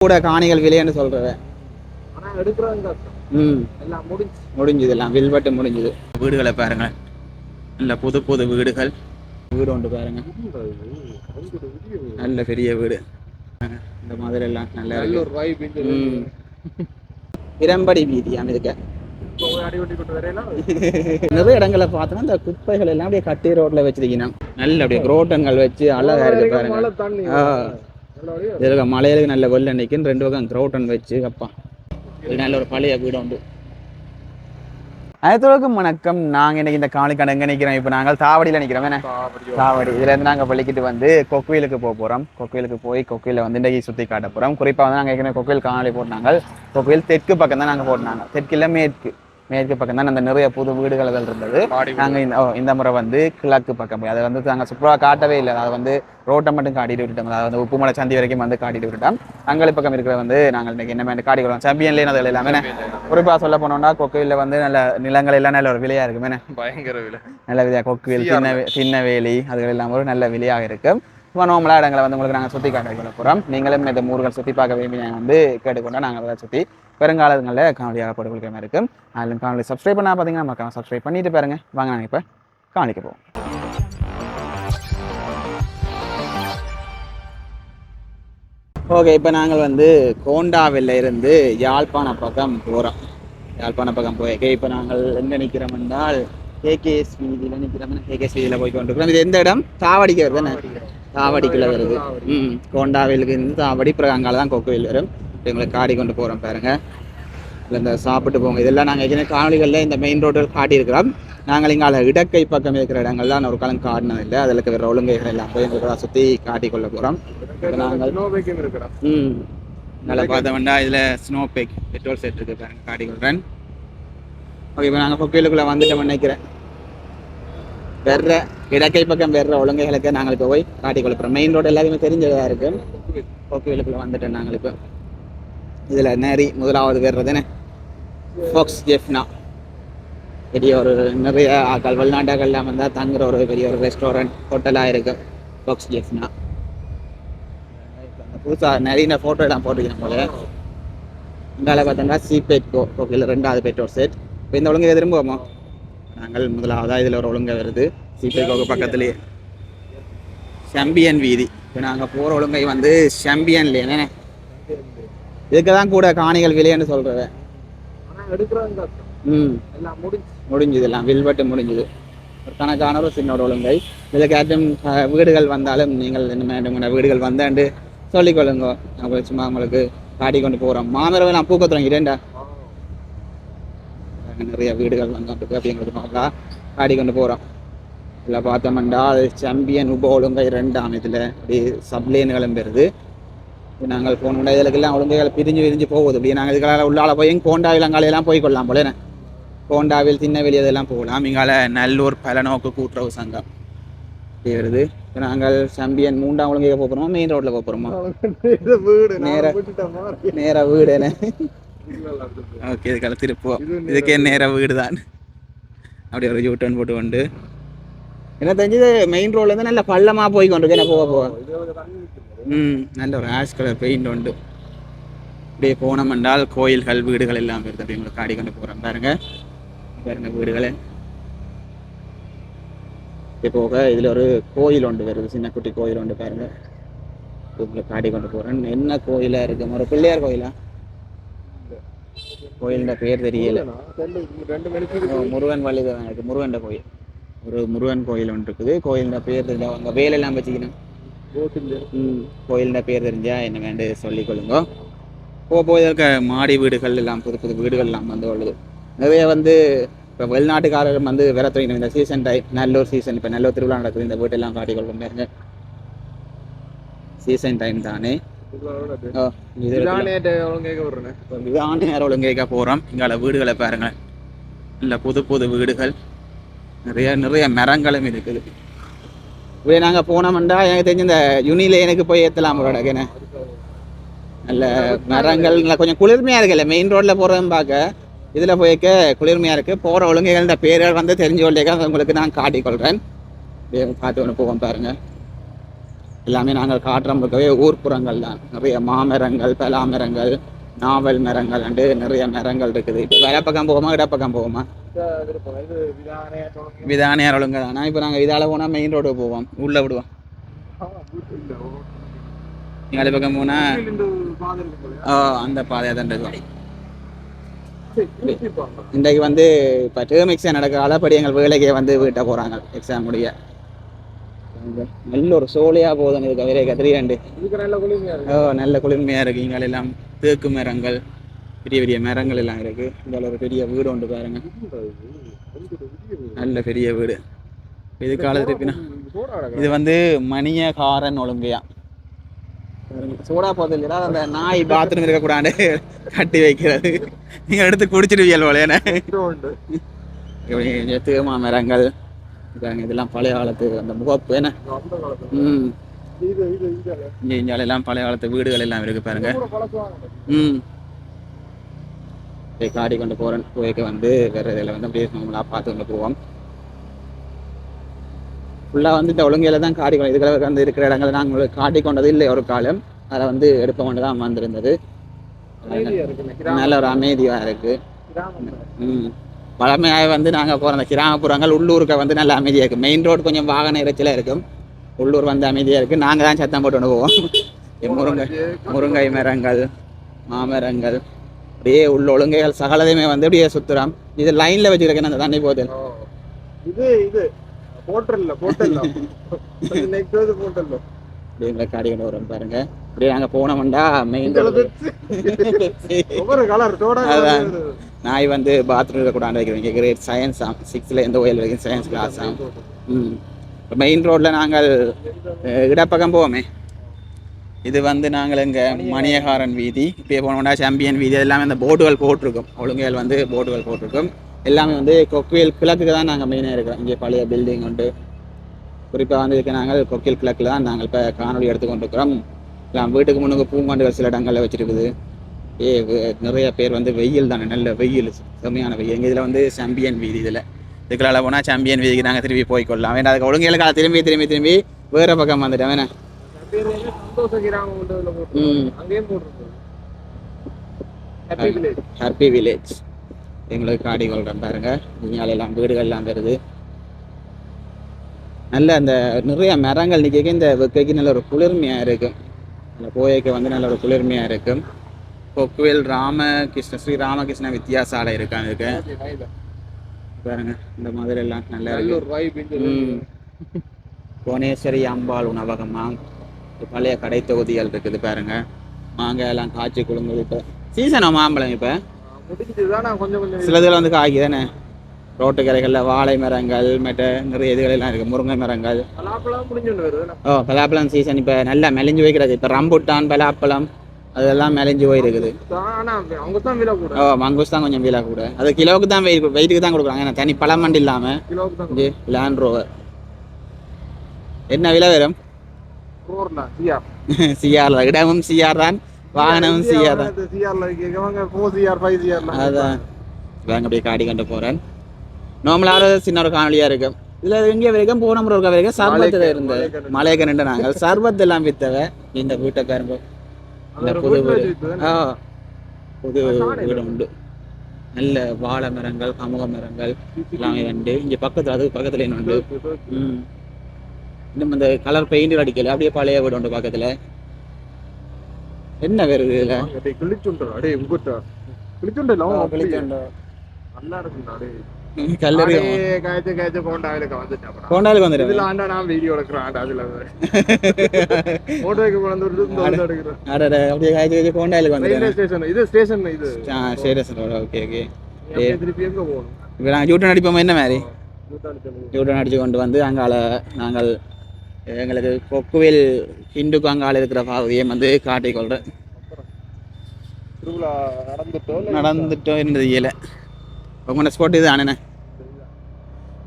கூட காணிகள் விலைன்னு சொல்றேன் ஆனா எடுக்கிறவங்க கஷ்டம் ம். எல்லாம் முடிஞ்சு. முடிஞ்சுது எல்லாம் வில்வெட்டு முடிஞ்சுது. வீடுகளை பாருங்க நல்ல புது புது வீடுகள். வீடு ஒன்று பாருங்க. நல்ல பெரிய வீடு. இந்த மாதிரி எல்லாம் நல்லா இரம்படி கொண்டு வரையலாம் நிறைய இடங்களை பார்த்தோன்னா இந்த குப்பைகள் எல்லாம் அப்படியே கட்டி ரோட்ல வச்சிருக்கணும் நல்ல அப்படியே குரோட்டங்கள் வச்சு அழகா இருக்கு பாருங்க. நல்ல வெள்ள நிற்கும் ரெண்டு பக்கம் குரோட்டன் வச்சு அப்பா இது நல்ல ஒரு பழைய வீடு உண்டு அனைத்துலகம் வணக்கம் நாங்க இன்னைக்கு இந்த காணிக்கான எங்க நிக்கிறோம் இப்போ நாங்கள் தாவடியில நிக்கிறோம் என்ன தாவடி இதுல இருந்து நாங்க பள்ளிக்கிட்டு வந்து கொக்குயிலுக்கு போக போறோம் கொக்குயிலுக்கு போய் கொக்குயில வந்து இன்றைக்கு சுத்தி காட்ட போறோம் குறிப்பா வந்து நாங்க ஏற்கனவே கொக்குயில் காணொலி போட்டாங்க கொக்குயில் தெற்கு பக்கம் தான் நாங்க போட்டாங்க தெற்குல மேற்கு மேற்கு பக்கம் தான் அந்த நிறைய புது வீடுகள் இருந்தது. நாங்க இந்த இந்த முறை வந்து கிழக்கு பக்கம் அதை வந்து நாங்க சுற்றுலா காட்டவே இல்லை. அதை வந்து ரோட்டை மட்டும் காட்டிட்டு விட்டுட்டோம். அதாவது வந்து உப்புமலை சந்தி வரைக்கும் வந்து காட்டிட்டு விட்டுட்டோம். அங்களை பக்கம் இருக்கிற வந்து நாங்கள் இன்னைக்கு என்ன மாதிரி காட்டிக்கிறோம் சாம்பியன்லேயே அதில் எல்லாமே குறிப்பா சொல்ல போனோம்னா கொக்குயில வந்து நல்ல நிலங்கள் எல்லாம் நல்ல ஒரு விலையா இருக்குமே. பயங்கர விலை. நல்ல விலையா கொக்குவில் சீயா சின்ன சின்னவேலி அதுகள் எல்லாம் ஒரு நல்ல விலையாக இருக்கும். இப்போ நோமலா இடங்களை வந்து உங்களுக்கு நாங்கள் சுற்றி காட்ட போகிறோம் நீங்களும் இந்த ஊர்கள் சுற்றி பார்க்க விரும்பி வந்து கேட்டுக்கொண்டா நாங்கள் அதை சுற்றி பெருங்காலங்களில் காணொலியாக போட்டு கொடுக்குற மாதிரி இருக்கும். அதில் காணொலி சப்ஸ்கிரைப் பண்ணால் பார்த்தீங்கன்னா மறக்காம சப்ஸ்கிரைப் பண்ணிட்டு பாருங்க. வாங்க நாங்கள் இப்போ காணிக்க போவோம். ஓகே இப்போ நாங்கள் வந்து கோண்டாவில் இருந்து யாழ்ப்பாண பக்கம் போகிறோம் யாழ்ப்பாண பக்கம் போய் இப்போ நாங்கள் எங்கே நிற்கிறோம் என்றால் கேகேஎஸ் வீதியில் நிற்கிறோம் கேகேஎஸ் வீதியில் போய் கொண்டிருக்கிறோம் இது எந்த இடம்? தாவடிக்கு வருது தானே? தாவடிக்குள்ள வருது. ம் கோண்டாவிலுக்கு இருந்து தாவடி அங்கால தான் கொக்கோயில் வரும். இப்ப எங்களை காடி கொண்டு போகிறோம் பாருங்க. இல்லை இந்த சாப்பிட்டு போங்க. இதெல்லாம் நாங்கள் ஏற்கனவே காணொலிகளில் இந்த மெயின் ரோட்டில் காட்டியிருக்கிறோம். நாங்கள் இங்கே இடக்கை பக்கம் இருக்கிற இடங்கள்லாம் ஒரு காலம் காட்டினது இல்லை அதில் இருக்கிற ஒழுங்கைகள் எல்லாம் போய் எங்களுக்கு சுற்றி காட்டிக் கொள்ள போகிறோம் நாங்கள் ம். நல்லா பார்த்தோம்னா இதில் ஸ்னோ பேக் பெட்ரோல் செட் இருக்கு பாருங்க காட்டி கொள்றேன் ஓகே இப்போ நாங்கள் கோயிலுக்குள்ளே வந்துட்டோம் நினைக்கிறேன். வெற இடக்கை பக்கம் வெற ஒழுங்கைகளுக்கு நாங்கள் இப்போ போய் காட்டி கொடுப்போம் மெயின் ரோடு எல்லாத்தையுமே தெரிஞ்சதாக இருக்குது கோயிலுக்குள்ளே வந்துட்டோம் நாங்கள் இப்போ. இதில் நேரி முதலாவது வெறதுன்னு ஃபோக்ஸ் ஜெஃப்னா பெரிய ஒரு நிறைய ஆக்கள் வெளிநாட்டுகள்லாம் வந்தால் தங்குற ஒரு பெரிய ஒரு ரெஸ்டாரண்ட் ஹோட்டலாக இருக்கு. ஃபோக்ஸ் ஜெஃப்னா புதுசாக நிறைய ஃபோட்டோ எல்லாம் போட்டுக்கிறேன் போல. இங்கால பார்த்தோம்னா சி பெட்கோ ஓகே ரெண்டாவது பெட்ரோல் செட் இப்போ இந்த ஒழுங்கை திரும்புவோமா நாங்கள் முதலாவதாக இதில் ஒரு ஒழுங்கை வருது. சி பெட்கோக்கு பக்கத்துலேயே சாம்பியன் வீதி. இப்போ நாங்கள் போகிற ஒழுங்கை வந்து சாம்பியன்ல என்ன இதுக்கு தான் கூட காணிகள் விலைன்னு கஷ்டம் ம். எல்லாம் முடிஞ்சு. முடிஞ்சுது எல்லாம் வில்வெட்டு முடிஞ்சுது. ஒரு கணக்கான ஒரு சின்ன ஒரு ஒழுங்கை. இதுக்காச்சும் அஹ், வீடுகள் வந்தாலும் நீங்கள் என்ன உங்களோட வீடுகள் வந்தாண்டு சொல்லிக்கொள்ளுங்க நாங்கள் சும்மா உங்களுக்கு காட்டி கொண்டு போகிறோம் மாமரவை நான் பூக்க தொடங்கிட்டேன்டா அங்க நிறைய வீடுகள் வந்துட்டு அப்படிங்கிறது நல்லா காட்டி கொண்டு போகிறோம் இதில் பார்த்தோம்னா சாம்பியன் உப ஒழுங்கை ரெண்டாம் இதில். அப்படி சப்லேன்களும் இது நாங்கள் போன இதுலக்கெல்லாம் ஒழுங்கைகள் பிரிஞ்சு பிரிஞ்சு போகுது. இப்படி நாங்கள் இதுக்கெல்லாம் உள்ளால போய் கோண்டாவில் அங்காலையெல்லாம் போய் கொள்ளலாம் போல என்ன? கோண்டாவில் சின்னவெளி அதெல்லாம் போகலாம். இங்கால நல்லூர் பலநோக்கு கூட்டுறவு சங்கம். இப்படி வருது. நாங்கள் சாம்பியன் மூன்றாம் ஒழுங்கையை போகிறோமா மெயின் ரோட்டில் போகிறோமா நேரா- நேராக வீடு என்ன? ஓகே இதுக்கெல்லாம் திருப்போம் இதுக்கே நேராக வீடு தான் அப்படி ஒரு யூ டர்ன் போட்டு கொண்டு என்ன தெரிஞ்சது மெயின் ரோட்லேருந்து நல்ல பள்ளமாக போய் கொண்டிருக்கேன் போக போக. இது. ம் நல்ல ஒரு ஆஷ் கலர் பெயிண்ட் உண்டு. அப்படியே போனோம் என்றால் கோயில்கள் வீடுகள் எல்லாம் வருது அப்படி உங்களுக்கு காடி கொண்டு போகிறோம் பாருங்க. பாருங்க வீடுகளை. போக இதில் ஒரு கோயில் ஒன்று வருது. சின்ன குட்டி கோயில் ஒன்று பாருங்க. உங்களுக்கு காடி கொண்டு போகிறேன் என்ன கோயிலாக இருக்கு? ஒரு பிள்ளையார் கோயிலா? கோயிலோட பேர் தெரியல. முருகன் வழி தான் இருக்கு. முருகன் கோயில். ஒரு முருகன் கோயில் ஒன்று இருக்குது. கோயிலோட பேர் தெரியல. அங்கே வேலெல்லாம் வச்சுக்கணும் கோயிலோட பேர் தெரிஞ்சா என்ன வேண்டு சொல்லிக் கொள்ளுங்க. போக போய் இருக்க மாடி வீடுகள் எல்லாம் புது புது வீடுகள் எல்லாம் வந்து உள்ளது. நிறைய வந்து இப்போ வெளிநாட்டுக்காரர்கள் வந்து வேற தொடங்கின இந்த சீசன் டைம் நல்லூர் சீசன் இப்போ நல்லூர் திருவிழா நடக்குது. இந்த வீட்டெல்லாம் காட்டிக் கொள்ளும் பாருங்க. சீசன் டைம் தானே. இதான நேரம் ஒழுங்கேக்க போகிறோம் இங்கால வீடுகளை பாருங்க இல்லை புது புது வீடுகள் நிறைய நிறைய மரங்களும் இருக்குது இப்படியே நாங்கள் போனோம்டா எனக்கு தெரிஞ்ச இந்த யுனியில் எனக்கு போய் ஏற்றலாம் ஒரு என்ன நல்ல மரங்கள் நல்ல கொஞ்சம் குளிர்மையாக இருக்குல்ல மெயின் ரோட்டில் போகிறதும் பார்க்க இதில் போய்க்க குளிர்மையாக இருக்குது போகிற ஒழுங்குகளோட பேர்கள் வந்து தெரிஞ்சு கொண்டேக்க உங்களுக்கு நான் காட்டிக்கொள்கிறேன் பார்த்து ஒன்று போவோம் பாருங்க எல்லாமே நாங்கள் காட்டுறோம். இருக்கவே ஊர்ப்புறங்கள் தான் நிறைய மாமரங்கள் பலாமரங்கள் நாவல் மரங்கள் அண்டு நிறைய மரங்கள் இருக்குது. இப்போ வேலை பக்கம் போகுமா இடப்பக்கம் போவோமா இந்த விதானே தொடங்கி ஒழுங்க தானா இப்போ நாங்கள் இதால் போனால் மெயின் ரோடு போவோம். உள்ளே விடுவோம். வேலை பக்கம் போனால் அந்த பாதையாக தான் இருக்கும். இன்றைக்கு வந்து இப்போ டேர்ம் எக்ஸாம் நடக்கிறதால எங்கள் வேலைக்கே வந்து வீட்டை போகிறாங்க எக்ஸாம் முடிய. நல்ல ஒரு சோலையாக போதும் இதுக்கு வேற கத்திரியாண்டு இதுக்கு நல்ல குளிர்மையா இருக்கு. ஓ நல்ல குளிர்மையாக இருக்குது இங்கே எல்லாம் தேக்கு மரங்கள் பெரிய பெரிய மரங்கள் எல்லாம் இருக்குது இங்கே ஒரு பெரிய வீடு ஒன்று பாருங்க. நல்ல பெரிய வீடு. இது காலத்து இருப்பினா சோடா இது வந்து மணியகாரன் ஒழுங்கையா. சோடா போதில் இல்லையா அந்த நாய் பாத்ரூம் இருக்கக்கூடாது கட்டி வைக்கிறது. நீங்கள் எடுத்து குடிச்சிடுவீங்க போல ஏன்னா உண்டு. தேமா மரங்கள். இதாங்க இதெல்லாம் பழைய காலத்து அந்த முகப்பு. என்ன? ம். இங்கே எல்லாம் பழைய காலத்து வீடுகள் எல்லாம் இருக்கு பாருங்க. ம். காடி கொண்டு போகிறேன் போய்க்கு வந்து வேற இதில் வந்து அப்படியே நம்மளா பார்த்து கொண்டு போவோம். ஃபுல்லாக வந்து இந்த ஒழுங்கையில் தான் காடி கொண்டு இதுக்கு வந்து இருக்கிற இடங்கள் நாங்கள் காட்டி கொண்டது இல்லை ஒரு காலம். அதை வந்து எடுப்ப கொண்டு தான் வந்திருந்தது. நல்ல ஒரு அமைதியாக இருக்குது. ம். பழமையாக வந்து நாங்கள் போகிற அந்த கிராமப்புறங்கள் உள்ளூருக்கு வந்து நல்ல அமைதியாக இருக்குது மெயின் ரோடு கொஞ்சம் வாகன இறைச்சலாக இருக்கும். உள்ளூர் வந்து அமைதியாக இருக்குது நாங்கள் தான் சத்தம் போட்டு கொண்டு போவோம் முருங்கை முருங்கை மரங்கள் மாமரங்கள் அப்படியே உள்ள ஒழுங்கைகள் சகலதையுமே வந்து அப்படியே சுத்துறோம். இது லைனில் வச்சுருக்கேன் அந்த தண்ணி போதில். இது இது. போட்டல்ல போட்டல்ல நெக்ஸ்ட் எங்களை காடி கொண்டு வரோம் பாருங்க. அப்படியே நாங்கள் போனோம்டா மெயின் ஒவ்வொரு கலர். நாய் வந்து பாத்ரூம் இருக்கக்கூடாது வைக்கிறீங்க கிரேட் சயின்ஸ் ஆம் சிக்ஸ்த்தில் எந்த ஓயில் வரைக்கும் சயின்ஸ் கிளாஸ் ஆம் ம். மெயின் ரோட்டில் நாங்கள் இடப்பக்கம் போவோமே. இது வந்து நாங்கள் இங்கே மணியகாரன் வீதி இப்போ போனோம்னா சாம்பியன் வீதி. எல்லாமே அந்த போட்டுகள் போட்டிருக்கோம். ஒழுங்கைகள் வந்து போட்டுகள் போட்டிருக்கோம். எல்லாமே வந்து கொக்குவேல் கிழக்குக்கு தான் நாங்கள் மெயினாக இருக்கிறோம். இங்கே பழைய பில்டிங் உண்டு. குறிப்பாக வந்து நாங்கள் கொக்கில் கிழக்கில் தான் நாங்கள் இப்போ காணொலி எடுத்து கொண்டிருக்கிறோம் எல்லாம் வீட்டுக்கு முன்னுக்கு பூங்காண்டுகள் சில இடங்களில் வச்சிருக்குது. ஏ நிறைய பேர் வந்து வெயில் தானே நல்ல வெயில் செம்மையான வெயில். எங்கள் இதில் வந்து சாம்பியன் வீதி இதில். இதுக்குள்ள போனால் சாம்பியன் வீதிக்கு நாங்கள் திரும்பி போய்க்கொள்ளலாம். வேண்டாம் அதுக்கு ஒழுங்கையில் திரும்பி திரும்பி திரும்பி வேறு பக்கம் வந்துட்டேன். வேணா. Happy village. எங்களுக்கு காடி கொள்கிறேன் பாருங்க. இங்கால எல்லாம் வீடுகள் எல்லாம் வருது. நல்ல அந்த நிறைய மரங்கள் நிற்க இந்த வெக்கைக்கு நல்ல ஒரு குளிர்மையாக இருக்கும் அந்த கோயைக்கு வந்து நல்ல ஒரு குளிர்மையாக இருக்கும் கொக்குவேல் ராமகிருஷ்ண ஸ்ரீ ராமகிருஷ்ண இருக்காங்க இருக்கு பாருங்க இந்த மாதிரி எல்லாம் நல்லா இருக்கு. புவனேஸ்வரி அம்பாள் உணவகமா? பழைய கடை தொகுதிகள் இருக்குது பாருங்க. மாங்காய் எல்லாம் காய்ச்சி குழுங்குது இப்போ. சீசனா மாம்பழம் இப்போ? சிலதுல வந்து காய்க்கு தானே ரோட்டு கரைகளில் வாழை மரங்கள் மற்ற நிறைய இதுகள் எல்லாம் இருக்குது முருங்கை மரங்கள். ஓ பலாப்பழம் சீசன் இப்போ நல்லா மெலிஞ்சு போய்க்கிறது. இப்போ ரம்புட்டான் பலாப்பழம் அதெல்லாம் மெலிஞ்சு போயிருக்குது. ஓ மங்கூஸ் தான் கொஞ்சம் விலை கூட. அது கிலோவுக்கு தான் வெயிட் வெயிட்டுக்கு தான் கொடுக்குறாங்க. ஏன்னா தனி பழம் மண்டி இல்லாமல் லேண்ட் ரோவர் என்ன விலை வரும்? சிஆர் இடமும் சிஆர் தான் வாகனமும் சிஆர் தான். அதான். அப்படியே காடி கொண்டு போகிறேன் நார்மலாக சின்ன ஒரு காணொலியாக இருக்கும் இதில் எங்கே வரைக்கும் போன முறை இருக்க வரைக்கும் இருந்தது. மலையை கண்டு நாங்கள் எல்லாம் வித்தவ இந்த வீட்டை பாருங்க இந்த புது வீடு. ஆ புது வீடு உண்டு. நல்ல வாழை மரங்கள் கமுக மரங்கள் எல்லாமே உண்டு. இங்கே பக்கத்தில் அது பக்கத்தில் என்ன உண்டு. ம். இன்னும் இந்த கலர் பெயிண்ட் அடிக்கல. அப்படியே பழைய வீடு உண்டு பக்கத்தில். என்ன வருது இதில்? கிழிச்சுண்டா அடே உங்கட்ட கிழிச்சுண்டா நல்லா இருக்குண்டா அடே. போகணும்? இப்போ நாங்கள் யூட்டன் அடிப்போமா என்ன மாதிரி. யூட்டன் அடித்து கொண்டு வந்து அங்கால நாங்கள் எங்களுக்கு கொக்குவேல் ஹிந்துக்கு அங்கால இருக்கிற பகுதியை வந்து காட்டிக்கொள்கிறேன் நடந்துட்டோம் நடந்துட்டோம் இருந்தது இயல. உங்களோட ஸ்பாட் இது அண்ணனே.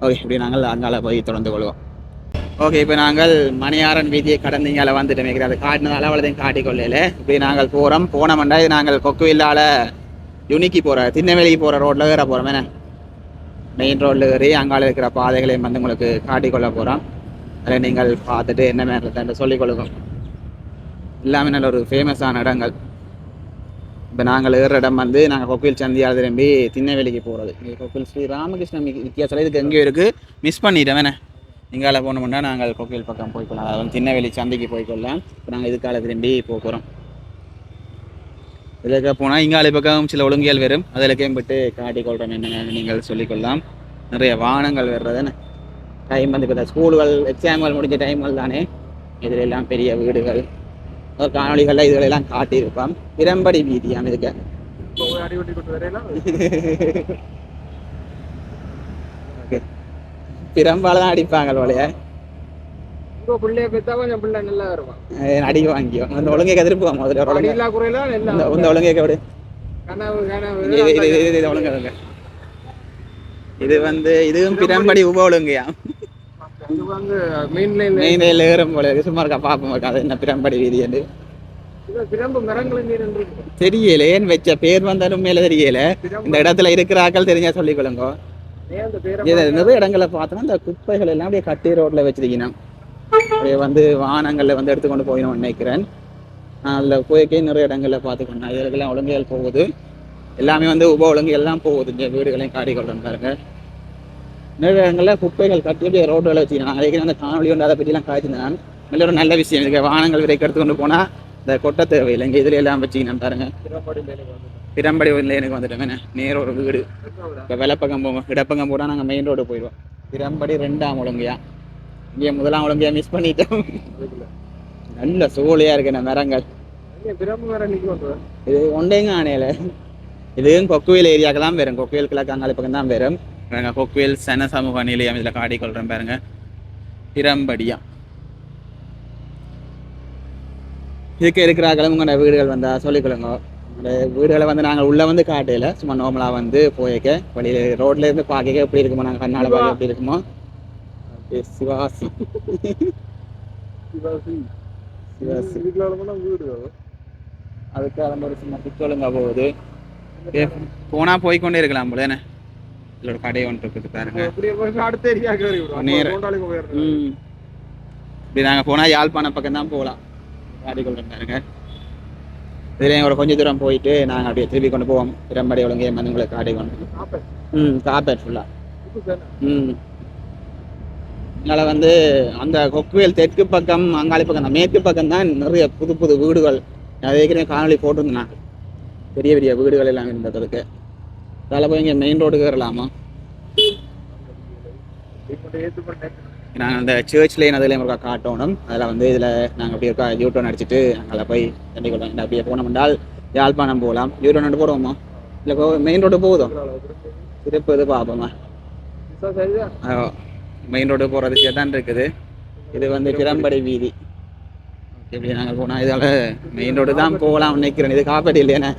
ஓகே இப்படி நாங்கள் அங்கால போய் தொடர்ந்து கொள்வோம். ஓகே இப்போ நாங்கள் மணியாரன் வீதியை கடந்து இங்கே வந்துட்டு நினைக்கிறேன் அது காட்டினதால அவ்வளோதையும் காட்டிக்கொள்ளையில இப்படி நாங்கள் போகிறோம் போனோம்டா இது நாங்கள் கொக்குவில்லால யுனிக்கு போகிற திருநெல்வேலிக்கு போகிற ரோட்டில் ஏற போகிறோம் என்ன? மெயின் ரோட்டில் ஏறி அங்கால இருக்கிற பாதைகளையும் வந்து உங்களுக்கு காட்டிக்கொள்ள போகிறோம் அதில் நீங்கள் பார்த்துட்டு என்ன மாதிரி சொல்லிக் கொள்ளுங்க எல்லாமே நல்ல ஒரு ஃபேமஸான இடங்கள். இப்போ நாங்கள் ஏற இடம் வந்து நாங்கள் கொக்கில் சந்தியால் திரும்பி திண்ணவேலிக்கு போகிறது இங்கே கொக்கில் ஸ்ரீ ராமகிருஷ்ணன் வித்தியாசம். இதுக்கு எங்கேயும் இருக்குது மிஸ் பண்ணிட்டேன் வேணே இங்கால போனோம்னா நாங்கள் கொக்கில் பக்கம் போய்க்கலாம் அதாவது திண்ணவேலி சந்தைக்கு போய்க்கொள்ளலாம் இப்போ நாங்கள் இதுக்கால திரும்பி போக போகிறோம் இதில் போனால் இங்கால பக்கம் சில ஒழுங்கியல் வரும். அதில் கேம்பிட்டு காட்டிக்கொள்கிறோம் என்னென்ன நீங்கள் சொல்லிக்கொள்ளலாம் நிறைய வாகனங்கள் வர்றதுன்னு டைம் வந்து இப்போ ஸ்கூல்கள் எக்ஸாம்கள் முடிஞ்ச டைம்கள் தானே. இதில் எல்லாம் பெரிய வீடுகள். ஒரு காணொளிகளில் இதுகளெல்லாம் காட்டியிருப்பான் பிரம்படி வீதியாம் இதுக்கு. பிரம்பால தான் அடிப்பாங்க போலயே. அடி வாங்கியோ அந்த ஒழுங்கை கதிர்ப்புவோம் முதல்ல இந்த எல்லாம் இந்த ஒழுங்கை விடு இது வந்து இதுவும் பிரம்படி உப ஒழுங்கையா வந்து மெயின் லைன் மெயின் ஏறும் போல இருக்கு. சும்மா இருக்கா பார்ப்போம் இருக்கா அது என்ன பிரம்படி வீதி என்று. தெரியல ஏன் வச்ச பேர் வந்தாலும் மேல தெரியல. இந்த இடத்துல இருக்கிற ஆக்கள் தெரிஞ்சா சொல்லிக்கொள்ளுங்க நிறைய இடங்களை பார்த்தோன்னா இந்த குப்பைகள் எல்லாம் அப்படியே கட்டி ரோட்ல வச்சிருக்கணும் அப்படியே வந்து வாகனங்கள்ல வந்து எடுத்துக்கொண்டு போயிடும் நினைக்கிறேன். நான் அதில் போய்க்கே நிறைய இடங்கள்ல பார்த்துக்கணும் இதுக்கெல்லாம் ஒழுங்குகள் போகுது. எல்லாமே வந்து உப ஒழுங்கு எல்லாம் போகுது. இந்த வீடுகளையும் காடி கொண்டு பாருங்க. நிறைய இடங்கள்ல குப்பைகள் கட்டி அப்படியே ரோடுகளை வச்சுக்கணும் நான் அதுக்கு அந்த காணொலி ஒன்று அதை பற்றிலாம் காய்ச்சிருந்தேன் நான் நல்ல ஒரு நல்ல விஷயம் இதுக்கு வாகனங்கள் விரைக்கு எடுத்துக்கொண்டு போனா இந்த கொட்ட தேவையில்லை. இங்கே இதுல எல்லாம் வச்சுக்கணும் பாருங்க. பிரம்பாடி லைனுக்கு எனக்கு வந்துட்டேன் நேர ஒரு வீடு. இப்போ வெள்ளப்பக்கம் போவோம். இடப்பக்கம் போனால் நாங்கள் மெயின் ரோடு போயிடுவோம். பிரம்படி ரெண்டாம் ஒழுங்கையா. இங்கே முதலாம் ஒழுங்கையா மிஸ் பண்ணிட்டோம். நல்ல சூழியாக இருக்கு இந்த மரங்கள். கொண்டு இது ஒன்றேங்க ஆணையில. இதுவும் கொக்குவேல் ஏரியாவுக்கு தான் வரும். கொக்குவேல் கிழக்காங்கால பக்கம் தான் வரும். பாருங்க கொக்குவேல் சன சமூக நிலையம் இதில் காடி கொள்கிறேன் பாருங்க. பிரம்படியா இதுக்கு இருக்கிறார்களும் உங்களோட வீடுகள் வந்தா சொல்லிக்கொள்ளுங்க வீடுகளை வந்து நாங்கள் உள்ள வந்து காட்டையில சும்மா நார்மலாக வந்து போயக்க வழியில ரோட்ல இருந்து பார்க்க எப்படி இருக்குமோ நாங்கள் கண்ணால பார்க்க எப்படி இருக்குமோ. சிவாசி. சிவாசி. அதுக்கு சின்ன பிச்சொழுங்கா போகுது. ஏ, போனா போய்க்கொண்டே இருக்கலாம் போல என்ன? இதோட கடை ஒன்று இருக்குது பாருங்க. அப்படியே போய் அடுத்த ஏரியாவுக்கு வரை விடும் நேரா. அப்போ கோண்டாளிக்கு போயிடுறது ம். இப்படி நாங்கள் போனால் யாழ்ப்பாணம் பக்கம் தான் போகலாம். காடிக்கொள்கிறோம் பாருங்க. இதுலேயும் ஒரு கொஞ்சம் தூரம் போயிட்டு நாங்கள் அப்படியே திருப்பி கொண்டு போவோம். பிரம்படி ஒழுங்கே மனுங்களை காடி கொண்டு. ம் காப்பேட் ஃபுல்லாக தானே. ம். அதனால் வந்து அந்த கொக்குவேல் தெற்கு பக்கம் அங்காளி பக்கம் அந்த மேற்கு பக்கம் தான் நிறைய புது புது வீடுகள். ஏற்கனவே காணொலி போட்டிருந்தேன் பெரிய பெரிய வீடுகள் எல்லாம் இருந்ததுக்கு அதில் போய் இங்கே மெயின் ரோடுக்கு வரலாமா நாங்கள் அந்த சர்ச் லைன் அதில் இருக்கா காட்டணும். அதில் வந்து இதில் நாங்கள் அப்படி இருக்கா யூட்டர்ன் அடிச்சுட்டு அங்கே போய் தண்ணி கொள்ளலாம் அப்படியே போனோம் என்றால் யாழ்ப்பாணம் போகலாம். யூட்டர்ன் ரெண்டு போடுவோமா இல்லை மெயின் ரோடு போகுதோ? திருப்பி இது பார்ப்போமா மெயின் ரோடு போகிறது தான் இருக்குது. இது வந்து பிரம்படி வீதி. எப்படி இப்படி நாங்கள் போனால் இதால் மெயின் ரோடு தான் போகலாம் நினைக்கிறேன். இது காப்பாடி இல்லையானே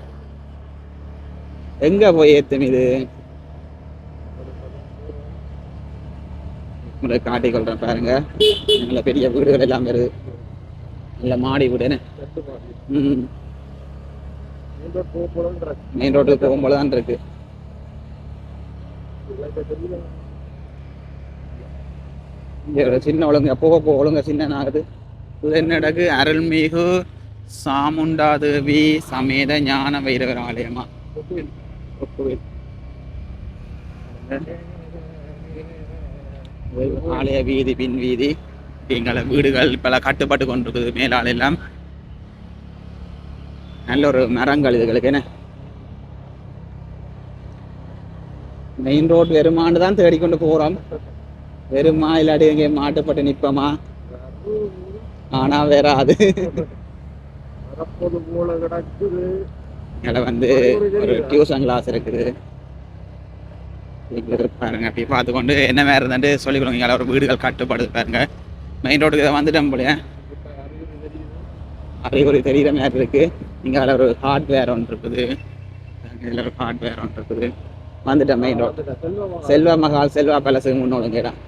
எங்கே போய் ஏற்றும் இது? உங்களை காட்டிக் கொள்றேன் பாருங்க. நல்ல பெரிய வீடுகள் எல்லாம் வருது நல்ல மாடி வீடு என்ன? ம். மெயின் ரோட்டுக்கு போகும்போது தான் இருக்கு. சின்ன ஒழுங்க போக போக ஒழுங்க சின்ன ஆகுது இது என்னடகு அருள்மிகு சாமுண்டாதேவி சமேத ஞான வைரவர் ஆலயமா? கோவில். ஆலய வீதி பின் வீதி எங்களை வீடுகள் பல கட்டுப்பட்டு கொண்டிருக்குது மேலால் எல்லாம் நல்ல ஒரு மரங்கள் இதுகளுக்கு என்ன மெயின் ரோட் வெறுமான்னு தான் தேடிக்கொண்டு போறோம் வெறுமா இல்லாட்டி இங்கே மாட்டுப்பட்டு நிற்போமா ஆனா வேற அது போல கிடக்குது. இதில் வந்து ஒரு டியூஷன் கிளாஸ் இருக்குது. பாருங்க அப்படி பார்த்துக்கொண்டு என்ன வேறு இருந்தாண்டு சொல்லிக் கொடுங்க. இங்கே ஒரு வீடுகள் கட்டுப்படுது பாருங்க. மெயின் ரோடுக்கு இதை வந்துட்டோம் போலியே. இப்ப அறிகுறி தெரிகிற மாதிரி இருக்கு. இங்கே அதில் ஒரு ஹார்ட்வேர் ஒன்று இருக்குது. இதில் ஒரு ஹார்ட்வேர் ஒன்று இருக்குது. வந்துட்டேன் மெயின் ரோடு செல்வ செல்வா மகால் செல்வா பேலஸுக்கு முன்னோடுங்க இடம்.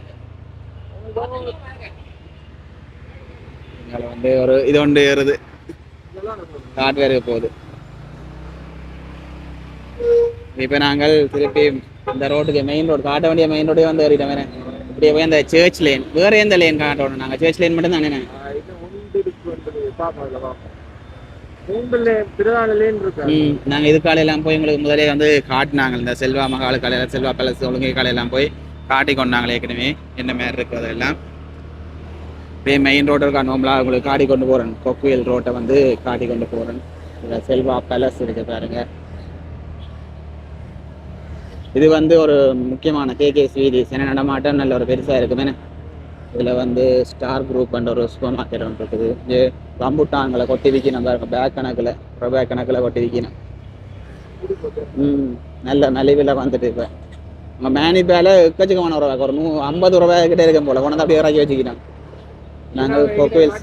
இங்கே வந்து ஒரு இது ஒன்று ஏறுது ஹார்ட்வேருக்கு போகுது. இப்போ நாங்கள் திருப்பி இந்த ரோட்டுக்கு மெயின் ரோடு காட்ட வேண்டிய மெயின் ரோடே வந்து ஏறிட்டோம் வேற. இப்படியே போய் அந்த சர்ச் லேன் வேற எந்த லேன் காட்டணும் நாங்கள் சர்ச் லேன் மட்டும் தானே நாங்கள் இது காலையெல்லாம் போய் உங்களுக்கு முதலே வந்து காட்டினாங்க. இந்த செல்வா மகால் காலையில் செல்வா பேலஸ் ஒழுங்கை காலையெல்லாம் போய் காட்டி கொண்டாங்களே ஏற்கனவே. என்ன மாதிரி இருக்கு அதெல்லாம்? இப்படியே மெயின் ரோடு இருக்கா? நோம்பலா உங்களுக்கு காட்டி கொண்டு போகிறேன் கொக்குயல் ரோட்டை வந்து காட்டி கொண்டு போகிறேன் இதில் செல்வா பேலஸ் இருக்கு பாருங்க. இது வந்து ஒரு முக்கியமான கேகேஎஸ் வீதி சென நடமாட்டம் நல்ல ஒரு பெருசாக இருக்குமே இதில் வந்து ஸ்டார் குரூப் அண்ட் ஒரு சூப்பர் மார்க்கெட் ஒன்று இருக்குது. இது ரம்புட்டான்களை கொட்டி விற்கணும் பாருங்க. பேக் கணக்கில் பேக் கணக்கில் கொட்டி விற்கணும் ம் நல்ல நலிவில் வந்துட்டு இப்போ. நம்ம மேனி பேல எக்கச்சக்கமான ரூபாய் ஒரு நூ ஐம்பது ரூபாய் கிட்டே இருக்கும் போல். கொண்டு அப்படியே இறக்கி வச்சுக்கிறோம் நாங்கள் கொக்குவேல்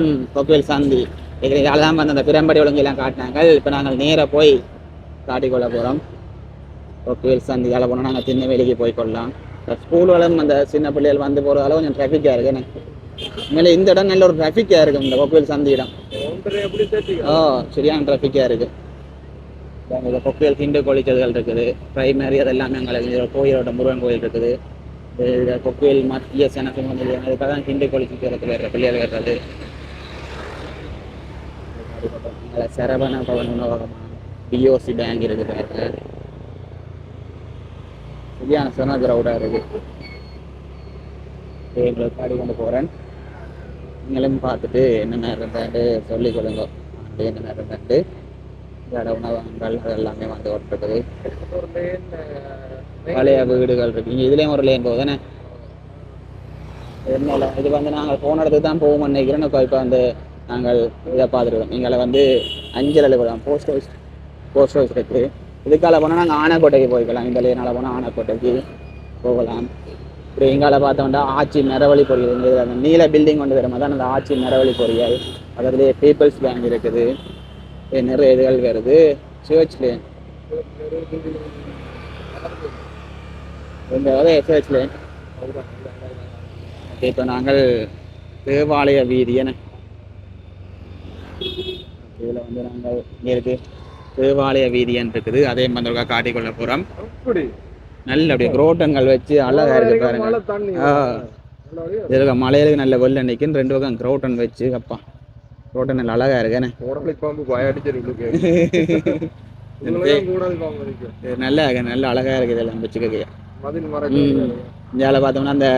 ம் கொக்குவேல் சந்தி. எங்களுக்கு தான் வந்து அந்த பிரம்படி ஒழுங்கெல்லாம் காட்டினாங்க. இப்போ நாங்கள் நேராக போய் காட்டிக்கொள்ள போகிறோம் கொக்குவேல் சந்தியால் போனால் நாங்கள் சின்ன வேலைக்கு போய் கொள்ளலாம். ஸ்கூல் வளம் அந்த சின்ன பிள்ளைகள் வந்து போகிறதால கொஞ்சம் ட்ராஃபிக்காக இருக்கு எனக்கு. மேலே இந்த இடம் நல்ல ஒரு ட்ராஃபிக்காக இருக்குது இந்த கொக்குவேல் சந்தி இடம். ஓ சரியான ட்ராஃபிக்காக இருக்கு. எங்களுக்கு கொக்குவேல் ஹிண்டு கோழிச்சல்கள் இருக்குது. பிரைமரி அது எல்லாமே எங்களுக்கு கோயிலோட முருகன் கோயில் இருக்குது. கொக்குவேல் மத்திய சேன சுமந்தல் அதுக்காக தான் ஹிண்டு கோழிச்சல் வேறு பிள்ளைகள் வர்றது. சரவண பவன் உணவகம் பிஓசி பேங்க் இருக்குது சரியான சொன்ன கிரௌடாக இருக்கு. எங்களை பாடி கொண்டு போகிறேன் நீங்களும் பார்த்துட்டு என்னென்ன இருந்தாண்டு சொல்லிக் கொடுங்க. அப்படி என்னென்ன இருந்தாண்டு இதோட உணவகங்கள் எல்லாமே வந்து ஓட்டுருக்குது. பழைய வீடுகள் இருக்கு. இங்கே இதுலேயும் ஒரு லேன் போகுது தானே இது வந்து நாங்கள் போன இடத்துக்கு தான் போவோம் நினைக்கிறேன். இப்போ இப்போ வந்து நாங்கள் இதை பார்த்துருக்கோம் எங்களை வந்து அஞ்சல் அலுவலகம் போஸ்ட் ஆஃபீஸ் போஸ்ட் ஆஃபீஸ் இருக்குது இதுக்கால போனால் நாங்கள் ஆனைக்கோட்டைக்கு போய்க்கலாம். இந்த லேனால் போனால் ஆனைக்கோட்டைக்கு போகலாம். இப்படி எங்கால பார்த்தோம்னா ஆட்சி மரவழி பொறியல் இந்த அந்த நீல பில்டிங் கொண்டு வரும் தான் அந்த ஆட்சி மரவழி பொறியல் பக்கத்துலேயே பீப்புள்ஸ் பேங்க் இருக்குது நிறைய இதுகள் வருது. சர்ச் லேன் இந்த வகை லேன் இப்போ நாங்கள் தேவாலய வீதி என. இதில் வந்து நாங்கள் இங்கே இருக்குது தேவாலய வீதியன் இருக்குது அதே மாதிரி காட்டிக்கொள்ள போகிறோம் அப்படி. நல்ல அப்படியே குரோட்டங்கள் வச்சு அழகா இருக்கு பாருங்க. மலையில நல்ல வெள்ள நிற்கும் ரெண்டு பக்கம் குரோட்டன் வச்சு அப்பா. குரோட்டன் நல்ல அழகா இருக்கேனே நல்லா இருக்கு நல்ல அழகா இருக்கு இதெல்லாம் வச்சுக்க இந்தியாவில் பார்த்தோம்னா அந்த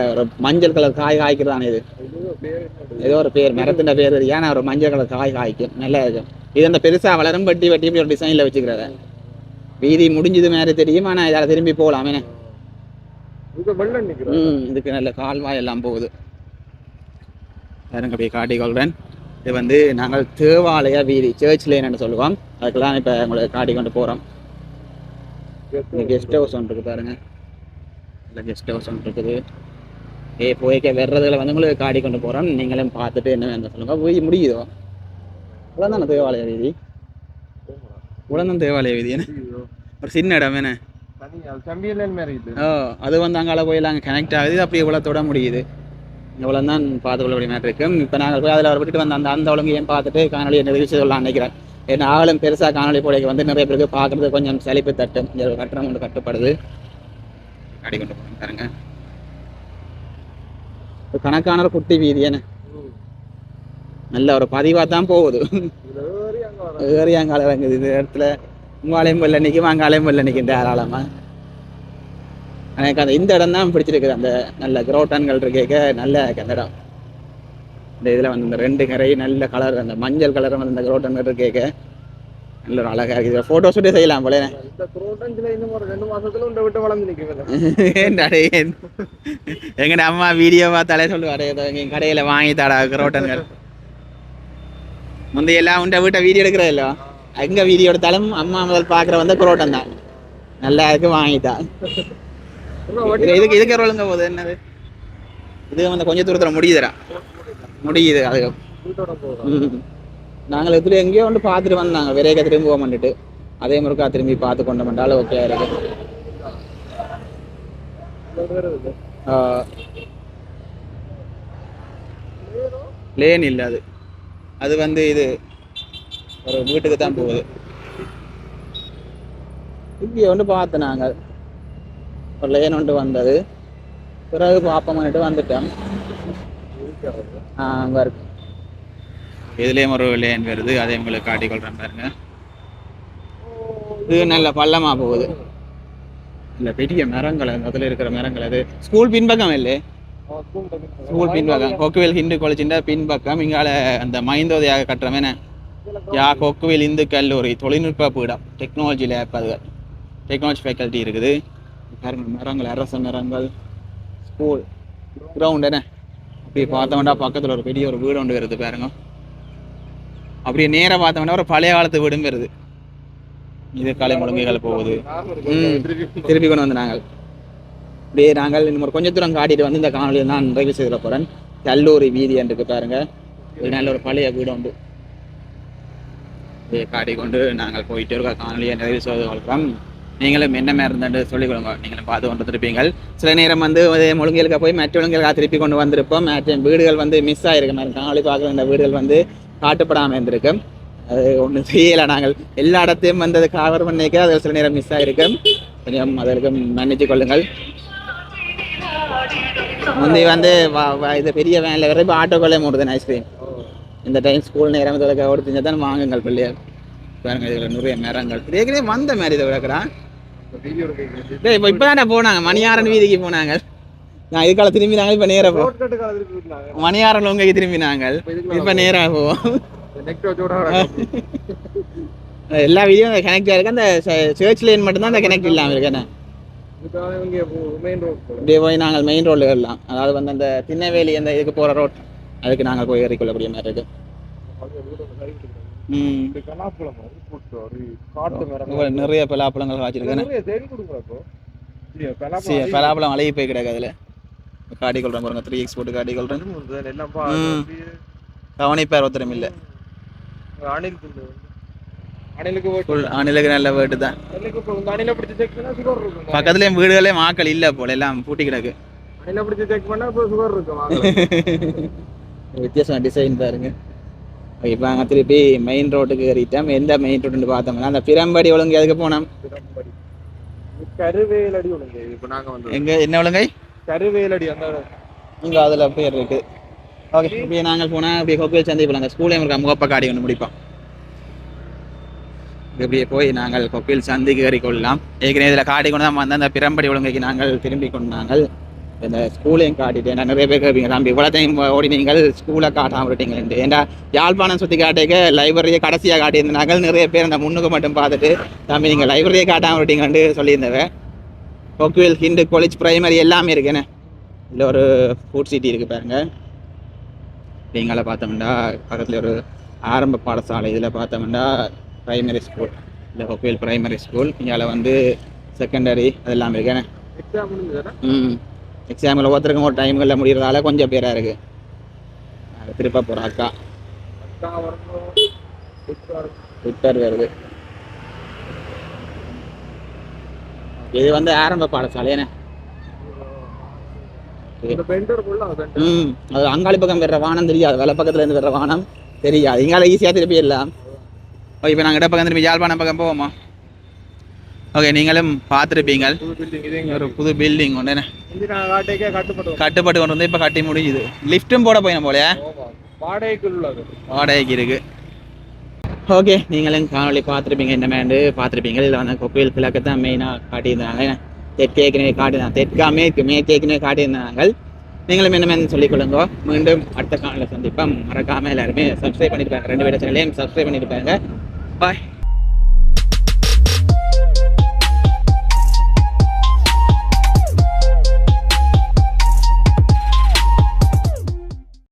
மஞ்சள் கலர் காய் காய்க்கிறதானே இது? ஏதோ ஒரு பேர் மரத்தின் பேர். ஏன்னா ஒரு மஞ்சள் கலர் காய் காய்க்கும். நல்லா இருக்கும். இது அந்த பெருசா வளரும் வட்டி வட்டி இப்படி ஒரு டிசைன்ல வச்சுக்கிறத. வீதி முடிஞ்சது மாதிரி தெரியும். ஆனா இதால திரும்பி போகலாமே. ம் இதுக்கு நல்ல கால்வாய் எல்லாம் போகுது. யாருங்க போய் காட்டிக்கொள்கிறேன் இது வந்து நாங்கள் தேவாலய வீதி சர்ச் லேன்னு சொல்லுவோம். அதுக்கெல்லாம் இப்போ உங்களுக்கு காட்டி கொண்டு போகிறோம் கெஸ்ட் ஹவுஸ் ஒன்று இருக்குது பாருங்க. இல்லை கெஸ்ட் ஹவுஸ் ஒன்று இருக்குது. ஏ போய்க்க வர்றதுல வந்து உங்களுக்கு காட்டி கொண்டு போகிறோம் நீங்களும் பார்த்துட்டு என்ன வேணும் சொல்லுங்க. போய் முடியுதோ? இவ்வளோதானே தேவாலய வீதி? இவ்வளோதான் தேவாலய வீதி என்ன? ஒரு சின்ன இடம் என்ன? ஓ அது வந்து அங்கால போய் அங்கே கனெக்ட் ஆகுது. அப்படி இவ்வளோ தொட முடியுது. இவ்வளோ தான் பார்த்து கொள்ள மாதிரி இருக்கும் இப்போ நாங்கள் போய் அதில் விட்டுட்டு வந்த அந்த அந்த ஒழுங்கையும் பார்த்துட்டு காணொலியை நிறைவு சொல்லலாம் நினைக்கிறேன். ஏன்னா ஆளும் பெருசாக காணொலி போடைக்கு வந்து நிறைய பேருக்கு பார்க்குறது கொஞ்சம் சலிப்பு தட்டும். கட்டணம் ஒன்று கட்டுப்படுது. காடி கொண்டு போகிறோம் பாருங்க கணக்கான ஒரு குட்டி வீதி என்ன? நல்ல ஒரு பதிவாக தான் போகுது. ஏறி அங்கால இறங்குது இந்த இடத்துல. உங்காலையும் வெள்ள நிற்கும் அங்காலையும் பல்ல நிற்கும் தாராளமா. எனக்கு அந்த இந்த இடம் தான் பிடிச்சிருக்குது. அந்த நல்ல குரோட்டன்கள் இருக்கேக்க நல்ல அந்த இடம். இந்த இதில் வந்து இந்த ரெண்டு கரை நல்ல கலர் அந்த மஞ்சள் கலர் வந்து இந்த குரோட்டன்கள் இருக்கேக்க. நல்ல அழகா இருக்குது ஃபோட்டோ ஷூட்டே செய்யலாம் போல. இந்த குரோட்டஞ்சில இன்னும் ஒரு ரெண்டு மாசத்துல உண்டை விட்டு வளர்ந்து நிக்குது ஏன்டாடே எங்கட அம்மா வீடியோ பார்த்தாலே சொல்லுவாரு எங்க கடையில வாங்கி தாடா குரோட்டன்கள். முந்தையெல்லாம் உண்ட வீட்டை வீடியோ எடுக்கிறதில்ல எங்க வீடியோ எடுத்தாலும் அம்மா முதல் பார்க்குற வந்து குரோட்டன் தான். நல்லா இருக்கு வாங்கிட்டா. இது இதுக்கு இதுக்கு ஒழுங்க போகுது என்னது? இது வந்து கொஞ்சம் தூரத்தில் முடியுதுடா. முடியுது அது வீட்டோட போகிறோம் ம். நாங்கள் இதில் எங்கேயோ வந்து பார்த்துட்டு வந்தாங்க. விரைக திரும்பி போகமாட்டுட்டு அதே முருக்கா திரும்பி பார்த்து கொண்டு வந்தாலும் ஓகே இருக்கு. லேன் இல்லை அது. அது வந்து இது ஒரு வீட்டுக்கு தான் போகுது. இங்கே ஒன்று பார்த்தோம் நாங்கள். ஒரு லேன் ஒன்று வந்தது. பிறகு பார்ப்போம்னுட்டு வந்துட்டோம். ஆ அங்கே இருக்கு. இதுலேயும் ஒரு லேன் வருது அதே உங்களுக்கு காட்டிக்கொள்கிறேன் பாருங்க. இது நல்ல பள்ளமா போகுது. இல்ல பெரிய மரங்கள் அது அதில் இருக்கிற மரங்கள் அது. ஸ்கூல் பின்பக்கம் இல்லை? ஸ்கூல் பின்பக்கம். கொக்குவேல் ஹிந்து காலேஜின் பின்பக்கம். இங்கால அந்த மைந்தோதையாக கட்டுறமேன யா கொக்குவேல் இந்து கல்லூரி தொழில்நுட்ப பீடம். டெக்னாலஜி லேப் அது டெக்னாலஜி ஃபேக்கல்ட்டி இருக்குது. பாருங்க மரங்கள் அரச மரங்கள். ஸ்கூல் கிரவுண்ட் என்ன? அப்படி பார்த்தோம்னா பக்கத்தில் ஒரு பெரிய ஒரு வீடு ஒன்று வருது பாருங்க. அப்படியே நேரா பார்த்தோம்னா ஒரு பழைய காலத்து வீடும் வருது. இது காலை முழுங்கைகள் போகுது. ம். திருப்பி கொண்டு வந்து நாங்கள் அப்படியே நாங்கள் இன்னும் கொஞ்சம் கொஞ்ச தூரம் காட்டிட்டு வந்து இந்த காணொலியை நான் நிறைவு செய்திட போறேன். கல்லூரி வீதி என்று பாருங்க. நல்ல ஒரு பழைய வீடு உண்டு. அப்படியே காட்டிக்கொண்டு நாங்கள் போயிட்டு இருக்க காணொலியை நிறைவு செய்து கொள்கிறோம். நீங்களும் என்ன மாதிரி இருந்துட்டு சொல்லிக் கொடுங்க நீங்களும் பார்த்து கொண்டு திருப்பீங்கள் சில நேரம் வந்து முழுங்கலுக்கு போய் மற்ற முழுங்கலுக்காக திருப்பி கொண்டு வந்திருப்போம். மற்ற வீடுகள் வந்து மிஸ் ஆகிருக்க மாதிரி காணொலி பார்க்குற இந்த வீடுகள் வந்து காட்டுப்படாமல் இருந்திருக்கு. அது ஒன்றும் செய்யலை நாங்கள். எல்லா இடத்தையும் வந்து அதை கவர் பண்ணிக்க. அதில் சில நேரம் மிஸ் ஆகிருக்கு கொஞ்சம் அதற்கு மன்னிச்சு கொள்ளுங்கள். முந்தி வந்து வ- இது பெரிய வேனில் வர இப்போ ஆட்டோக்குள்ளே மூடுது ஐஸ்கிரீம் இந்த டைம் ஸ்கூல் நேரம் இதில் ஓடி தான் வாங்குங்கள் பிள்ளையார் பாருங்க இதில் நிறைய மரங்கள். ஏற்கனவே வந்த மாதிரி இதை விளக்குறான் இப்போ இப்போ தானே போனாங்க. மணியாரன் வீதிக்கு போனாங்க. நான் இதுக்கால திரும்பினாங்க இப்போ நேராக போ ரோட் கட்டு காலத்துக்கு விட்டாங்க. மணியாரன் உங்க திரும்பினாங்க இப்போ நேராக போவோம். எல்லா வீடியும் கனெக்ட் ஆயிருக்கு அந்த சர்ச் லைன் மட்டும்தான் அந்த கனெக்ட் இல்லாமல் இருக்கு. என்ன? இதுக்காக இங்க மெயின் ரோட் போல. இப்படியே போய் நாங்கள் மெயின் ரோட்ல ஏறலாம் அதாவது வந்து அந்த திண்ணவேலி அந்த இதுக்கு போகிற ரோட் அதுக்கு நாங்கள் போய் ஏறிக்கொள்ளக்கூடிய மாதிரி இருக்கு. ம். இந்த கலாப்பழம் மாதிரி போட்டு ஒரு காட்டு மரம் இவ்வளவு நிறைய பலாப்பழங்கள் காய்ச்சிருக்கேன் பலாப்பழம் அழகி போய் கிடக்கு அதில். காட்டி கொள்றேன் பாருங்க த்ரீ எக்ஸ் போட்டு ம். கவனிப்பார் ஒருத்தரும் இல்லை. அணிலுக்கு நல்ல வேட்டு தான். பக்கத்துலேயும் வீடுகளே மாக்கள் இல்லை போல எல்லாம் பூட்டி கிடக்கு. வித்தியாசம் டிசைன் பாருங்க. இப்போ நாங்கள் திருப்பி மெயின் ரோட்டுக்கு ஏறிட்டோம். எந்த மெயின் ரோட்டுன்னு பார்த்தோம்னா அந்த பிரம்படி ஒழுங்கு எதுக்கு போனோம்? திறம்படி. இது கருவேலடி ஒழுங்கு. இப்போ நாங்க வந்து எங்க என்ன ஒழுங்கை? கருவேலடி அந்த இங்கே அதில் பேர் இருக்கு. ஓகே இப்படியே நாங்கள் போனால் அப்படியே கொக்கோயில் சந்தை போகலாம் அந்த ஸ்கூலே இருக்க முகப்ப காடி ஒன்று முடிப்போம். இப்படியே போய் நாங்கள் கொப்பில் சந்தைக்கு ஏறி கொள்ளலாம் ஏற்கனவே இதில் காட்டி கொண்டு தான் வந்து அந்த பிரம்படி ஒழுங்கைக்கு நாங்கள் திரும்பி கொண்டாங்கள் இந்த ஸ்கூலையும் காட்டிட்டு நான் நிறைய பேர் கேட்பீங்க தம்பி இவ்வளோத்தையும் ஓடினீங்கள் ஓடி நீங்கள் ஸ்கூலை காட்டாமல் விட்டீங்களேன்ட்டு ஏன்டா யாழ்ப்பாணம் சுற்றி காட்டிக்க லைப்ரரியை கடைசியாக காட்டியிருந்தாங்க நிறைய பேர் அந்த முன்னுக்கு மட்டும் பார்த்துட்டு தம்பி நீங்கள் லைப்ரரியை காட்டாமல் விட்டீங்கன்ட்டு சொல்லியிருந்தவ கொக்குவில் ஹிந்து காலேஜ் பிரைமரி எல்லாமே இருக்குண்ணே இதில் ஒரு ஃபுட் சிட்டி இருக்குது பாருங்க. நீங்கள பார்த்தோம்னா பக்கத்தில் ஒரு ஆரம்ப பாடசாலை இதில் பார்த்தோம்னா பிரைமரி ஸ்கூல் இல்லை கொக்குவில் பிரைமரி ஸ்கூல் இங்கே வந்து செகண்டரி அதெல்லாம் முடிஞ்சதுன்னா ம். எக்ஸாமில் ஒவ்வொருத்தருக்கும் ஒரு டைம்களில் முடிகிறதால கொஞ்சம் பேராக இருக்குது திருப்ப போகிற அக்கா. ட்விட்டர் வருது. இது வந்து ஆரம்ப பாடசாலையானே ம் அது அங்காளி பக்கம் வர்ற வானம் தெரியாது வெள்ள பக்கத்துல இருந்து வர்ற வானம் தெரியாது. இங்கால ஈஸியாக திருப்பி எல்லாம். ஓகே இப்போ நாங்கள் இட பக்கம் திரும்பி யாழ்ப்பாணம் பக்கம் போவோமா? ஓகே நீங்களும் பார்த்துருப்பீங்க ஒரு புது பில்டிங் ஒன்று கட்டுப்பட்டு கொண்டு வந்து இப்போ கட்டி முடிஞ்சுது லிஃப்ட்டும் போட போயிடும் போலயே. வாடகைக்கு இருக்கு. ஓகே நீங்களும் காணொலி பார்த்துருப்பீங்க என்னமேண்டு பார்த்துருப்பீங்க. இதில் வந்து கொக்கையில் கிழக்கு தான் மெயினாக காட்டியிருந்தாங்க. தெற்கு ஏற்கனவே காட்டியிருந்தாங்க. தெற்காமே மேற்கு ஏற்கனவே காட்டியிருந்தாங்க. நீங்களும் என்ன மேன்னு சொல்லிக்கொள்ளுங்க மீண்டும் அடுத்த காணொலியில் சந்திப்போம். மறக்காமல் எல்லாருமே சப்ஸ்கிரைப் பண்ணியிருப்பாங்க ரெண்டு பேரும் சேனலையும் சப்ஸ்கிரைப் பண்ணியிருப்பாங்க பாய்